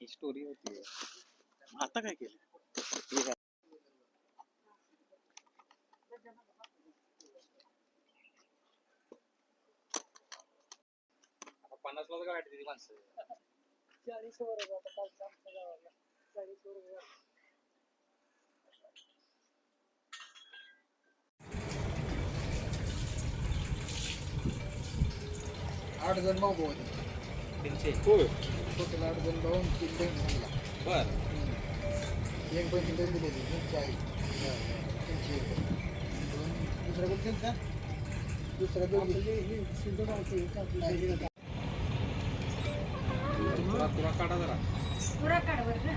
ही story होती. आता काय केलं? पन्नास ला काय ती माणसं. चाळीस वर वर. आठ जण भाऊ भाऊ होते. त्यांचे टोटल आठ जण भाऊ तीन बहीण सांगला बर. एक बहीण आई त्यांची एक बहीण. दोन. दुसऱ्या कोण त्यांचा दुसऱ्या. तुला तुला काढा जरा. पुरा काढवर ना.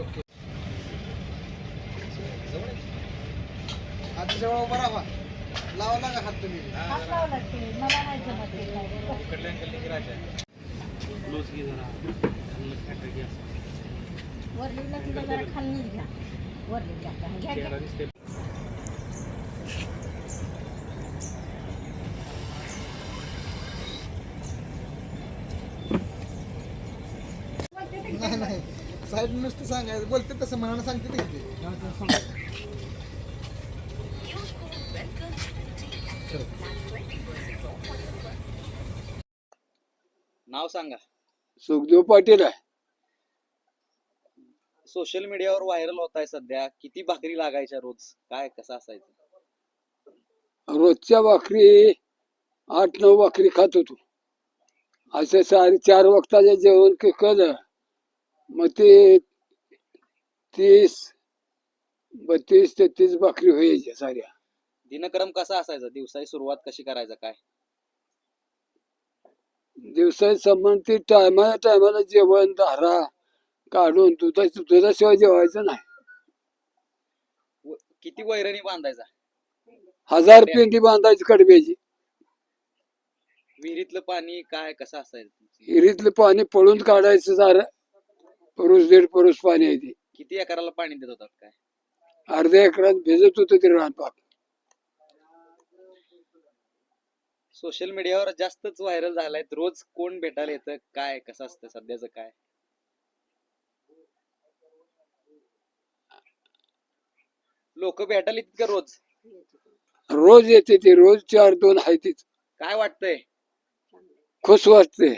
ओके. हात जवळ उभा राहा. लावा लागा हात तुम्ही. हात लावा लागते मला नाही जमत ते काय. कल्याण कल्याण की राजा. क्लोज की जरा. खाल्लं फॅक्टर की असं. वरलीला तिला जरा खाल्लीच घ्या. वरलीला घ्या. घ्या चेहरा दिसते नाही नाही. साईड नुसतं सांगायचं. बोलते तसं मनानं सांगते ते. नाव सांगा. सुखदेव पाटील आहे. सोशल मीडियावर व्हायरल होत आहे सध्या. किती भाकरी लागायच्या रोज? काय कसं असायचं? रोजच्या भाकरी आठ नऊ भाकरी खात होतो. असं सारे चार वक्ताचे जेवण के केलं. मग ते तीस बत्तीस तेहतीस भाकरी व्हायच्या साऱ्या. दिनक्रम कसा असायचा? दिवसाची सुरुवात कशी करायचं? काय? दिवसाची संबंधी टायमा टायमाला जेवण धारा काढून दुधाची दुधाशिवाय जेवायचं नाही. व- किती वैरणी बांधायचा? हजार पेंडी बांधायची कडब्याची. विहिरीतलं पाणी काय कसं असायचं तुमचं? हिरीतलं पाणी पळून काढायचं सारं. परुस दीड परुस पाणी आहे ते. किती एकराला पाणी देत होतात काय? अर्ध्या एकरात भिजत होतं ते रानपाक सोशल मीडियावर जास्तच व्हायरल झालाय रोज कोण भेटायला येतं? काय? कसं असतं सध्याचं काय? लोक भेटायला येतात का रोज? रोज येते ते. रोज चार दोन आहे तीच काय वाटतंय? खुश वाटते